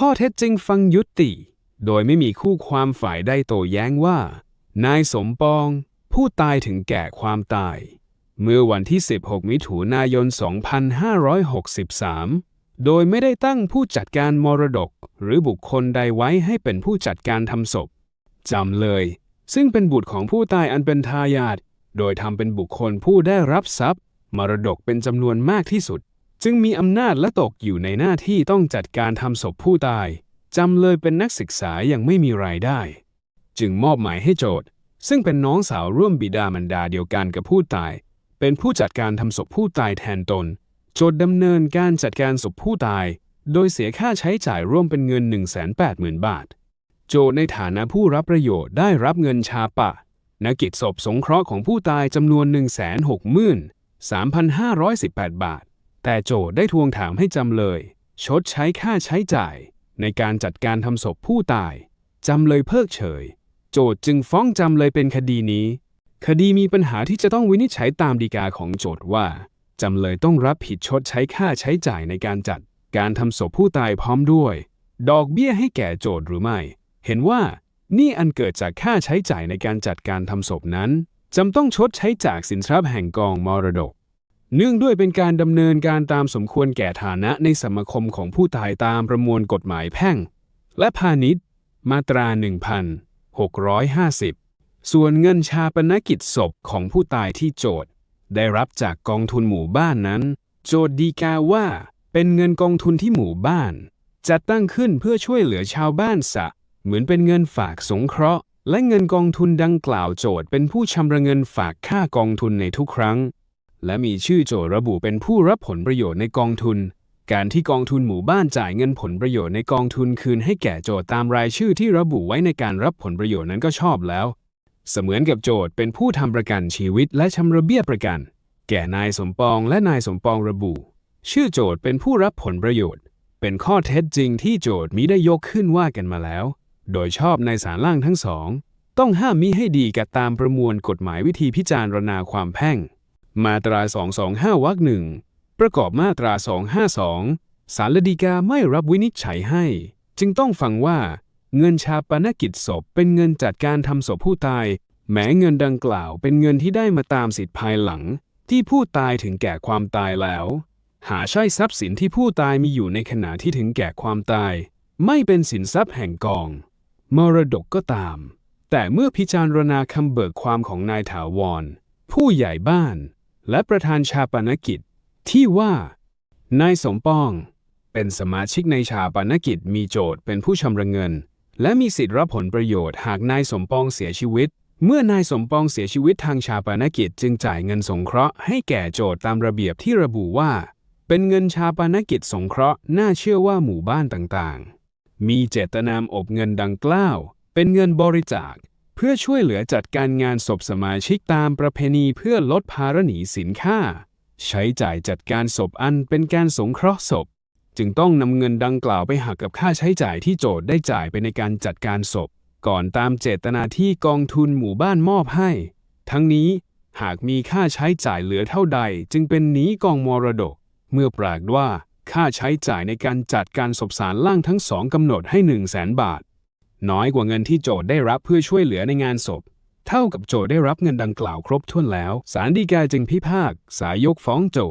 ข้อเท็จจริงฟังยุติ โดยไม่มีคู่ความฝ่ายใดโต้แย้งว่า นายสมปอง ผู้ตายถึงแก่ความตาย เมื่อวันที่ 16 มิถุนายน 2563 โดยไม่ได้ตั้งผู้จัดการมรดก หรือบุคคลใดไว้ให้เป็นผู้จัดการทำศพจำเลย ซึ่งเป็นบุตรของผู้ตายอันเป็นทายาทโดยทำเป็นบุคคลผู้ได้รับทรัพย์ มรดกเป็นจำนวนมากที่สุด จึงมีอำนาจและตกอยู่ในหน้าที่ต้องจัดการทำศพผู้ตาย จำเลยเป็นนักศึกษายังไม่มีรายได้ จึงมอบหมายให้โจทย์ ซึ่งเป็นน้องสาวร่วมบิดามารดาเดียวกันกับผู้ตาย เป็นผู้จัดการทำศพผู้ตายแทนตน โจทย์ดำเนินการจัดการศพผู้ตาย โดยเสียค่าใช้จ่ายร่วมเป็นเงิน 180,000 บาท โจทย์ในฐานะผู้รับประโยชน์ได้รับเงินชาปะนกิจศพสงเคราะห์ของผู้ตายจำนวน 163,518 บาท แต่โจทได้ทวงถามให้จำเลย ชดใช้ค่าใช้จ่าย ในการจัดการทำศพผู้ตาย จำเลยเพิกเฉย โจทจึงฟ้องจำเลยเป็นคดีนี้ คดีมีปัญหาที่จะต้องวินิจฉัยตามฎีกาของโจทว่า จำเลยต้องรับผิดชดใช้ค่าใช้จ่ายในการจัด การทำศพผู้ตายพร้อมด้วย ดอกเบี้ยให้แก่โจทหรือไม่ เห็นว่านี่อันเกิดจากค่าใช้จ่ายในการจัดการทำศพนั้นจำต้องชดใช้จากสินทรัพย์แห่งกองมรดก เนื่องด้วยเป็นการดำเนินการตามสมควรแก่ฐานะในสมาคมของผู้ตายตามประมวลกฎหมายแพ่ง และพาณิชย์ มาตรา 1650 ส่วนเงินชาปนกิจศพของผู้ตายที่โจทย์ ได้รับจากกองทุนหมู่บ้านนั้น โจทย์ดีกาว่าเป็นเงินกองทุนที่หมู่บ้าน จัดตั้งขึ้นเพื่อช่วยเหลือชาวบ้านสะ เหมือนเป็นเงินฝากสงเคราะห์ และเงินกองทุนดังกล่าวโจทย์เป็นผู้ชำระเงินฝากค่ากองทุนในทุกครั้ง และมีชื่อโจทย์ระบุเป็นผู้รับผลประโยชน์ในกองทุน การที่กองทุนหมู่บ้านจ่ายเงินผลประโยชน์ในกองทุนคืนให้แก่โจทย์ตามรายชื่อที่ระบุไว้ในการรับผลประโยชน์นั้นก็ชอบแล้ว เสมือนกับโจทย์เป็นผู้ทำประกันชีวิตและชำระเบี้ยประกัน แก่นายสมปองและนายสมปองระบุ ชื่อโจทย์เป็นผู้รับผลประโยชน์ เป็นข้อเท็จจริงที่โจทย์มิได้ยกขึ้นว่ากันมาแล้ว โดยชอบในศาลล่างทั้งสองต้องห้ามมิให้ดีกับตามประมวลกฎหมายวิธีพิจารณาความแพ่ง มาตรา 225 วรรคหนึ่งประกอบมาตรา 252 สารฎีกาไม่รับวินิจฉัยให้ จึงต้องฟังว่า เงินชาปนกิจศพเป็นเงินจัดการทำศพผู้ตาย แม้เงินดังกล่าวเป็นเงินที่ได้มาตามสิทธิภายหลัง ที่ผู้ตายถึงแก่ความตายแล้ว หาใช่ทรัพย์สินที่ผู้ตายมีอยู่ในขณะที่ถึงแก่ความตาย ไม่เป็นสินทรัพย์แห่งกอง มรดกก็ตาม แต่เมื่อพิจารณาคำเบิกความของนายถาวร ผู้ใหญ่บ้าน และประธานชาปนกิจ ที่ว่านายสมปอง เป็นสมาชิกในชาปนกิจมีโจทย์เป็นผู้ชำระเงิน และมีสิทธิรับผลประโยชน์หากนายสมปองเสียชีวิต เมื่อนายสมปองเสียชีวิตทางชาปนกิจจึงจ่ายเงินสงเคราะห์ให้แก่โจทย์ตามระเบียบที่ระบุว่า เป็นเงินชาปนกิจสงเคราะห์น่าเชื่อว่าหมู่บ้านต่างๆ มีเจตนามอบเงินดังกล่าว เป็นเงินบริจาค เพื่อช่วยเหลือจัดการงานศพสมาชิกตามประเพณีเพื่อลดภาระหนี้สินค่า ใช้จ่ายจัดการศพอันเป็นการสงเคราะห์ศพ จึงต้องนำเงินดังกล่าวไปหักกับค่าใช้จ่ายที่โจทย์ได้จ่ายไปในการจัดการศพ ก่อนตามเจตนาที่กองทุนหมู่บ้านมอบให้ ทั้งนี้หากมีค่าใช้จ่ายเหลือเท่าใด จึงเป็นหนี้กองมรดก เมื่อปรากฏว่าค่าใช้จ่ายในการจัดการศพสารล่างทั้งสองกำหนดให้ 1 0 0 0 0แสนบาท น้อยกว่าเงินที่โจทย์ได้รับเพื่อช่วยเหลือในงานศพ เท่ากับโจทย์ได้รับเงินดังกล่าวครบถ้วนแล้ว ศาลฎีกาจึงพิพากษายกฟ้องโจท